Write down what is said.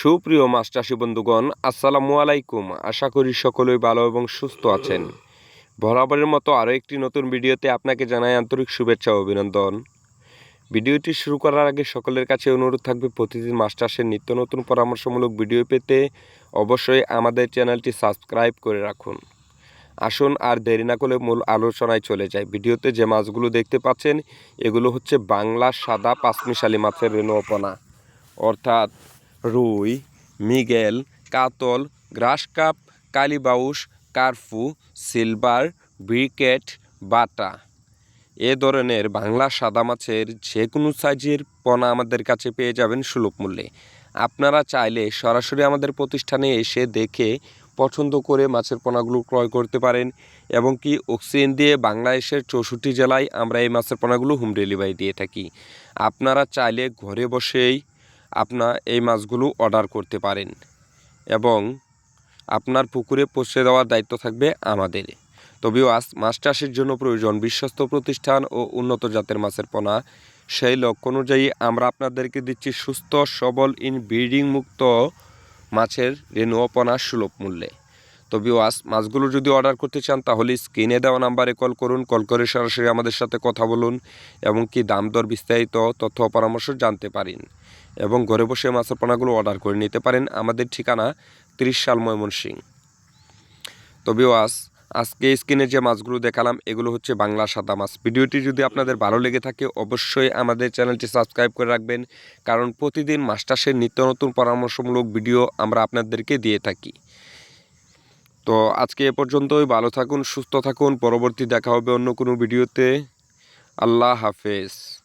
সুপ্রিয় মাছ বন্ধুগণ আসসালামু আলাইকুম। আশা করি সকলেই ভালো এবং সুস্থ আছেন। বরাবরের মতো আরও একটি নতুন ভিডিওতে আপনাকে জানাই আন্তরিক শুভেচ্ছা ও অভিনন্দন। ভিডিওটি শুরু করার আগে সকলের কাছে অনুরোধ থাকবে, প্রতিদিন মাছ নিত্য নতুন পরামর্শমূলক ভিডিও পেতে অবশ্যই আমাদের চ্যানেলটি সাবস্ক্রাইব করে রাখুন। আসুন আর দেরি না করে মূল আলোচনায় চলে যায় ভিডিওতে যে মাছগুলো দেখতে পাচ্ছেন, এগুলো হচ্ছে বাংলা সাদা পাঁচমিশালি মাছের রেণুপনা। অর্থাৎ রুই, মিগেল, কাতল গ্রাস কাপ কালিবাউস কার্ফু, সিলভার, ব্রিকেট, বাটা। এ ধরনের বাংলা সাদা মাছের যে কোনো সাইজের পোনা আমাদের কাছে পেয়ে যাবেন সুলভ মূল্যে। আপনারা চাইলে সরাসরি আমাদের প্রতিষ্ঠানে এসে দেখে পছন্দ করে মাছের পোনাগুলো ক্রয় করতে পারেন এবং কি অক্সিজেন দিয়ে বাংলাদেশের চৌষট্টি জেলায় আমরা এই মাছের পোনাগুলো হোম ডেলিভারি দিয়ে থাকি। আপনারা চাইলে ঘরে বসেই আপনার এই মাছগুলো অর্ডার করতে পারেন এবং আপনার পুকুরে পৌঁছে দেওয়ার দায়িত্ব থাকবে আমাদের। তবেও আজ মাছ চাষের জন্য প্রয়োজন বিশ্বস্ত প্রতিষ্ঠান ও উন্নত জাতের মাছের পোনা। সেই লক্ষ্য অনুযায়ী আমরা আপনাদেরকে দিচ্ছি সুস্থ, সবল ইন ব্রিডিং মুক্ত মাছের রেণুও পোনা সুলভ মূল্যে। তবেও আজ মাছগুলো যদি অর্ডার করতে চান, তাহলে স্ক্রিনে দেওয়া নাম্বারে কল করুন কল করে সরাসরি আমাদের সাথে কথা বলুন, এবং কি দাম দর বিস্তারিত তথ্য পরামর্শ জানতে পারেন। এবং ঘরে বসে মাছের পোনাগুলো অর্ডার করে নিতে পারেন, আমাদের ঠিকানা তিরিশ সাল ময়মনসিং। তবেও আজ আজকে স্ক্রিনে যে মাছগুলো দেখালাম, এগুলো হচ্ছে বাংলা সাদা মাছ। ভিডিওটি যদি আপনাদের ভালো লেগে থাকে, অবশ্যই আমাদের চ্যানেলটি সাবস্ক্রাইব করে রাখবেন, কারণ প্রতিদিন চাষের নিত্য নতুন পরামর্শমূলক ভিডিও আমরা আপনাদেরকে দিয়ে থাকি। তো আজকে এ পর্যন্তই, ভালো থাকুন, সুস্থ থাকুন, পরবর্তী দেখা হবে অন্য কোনো ভিডিওতে। আল্লাহ হাফেজ।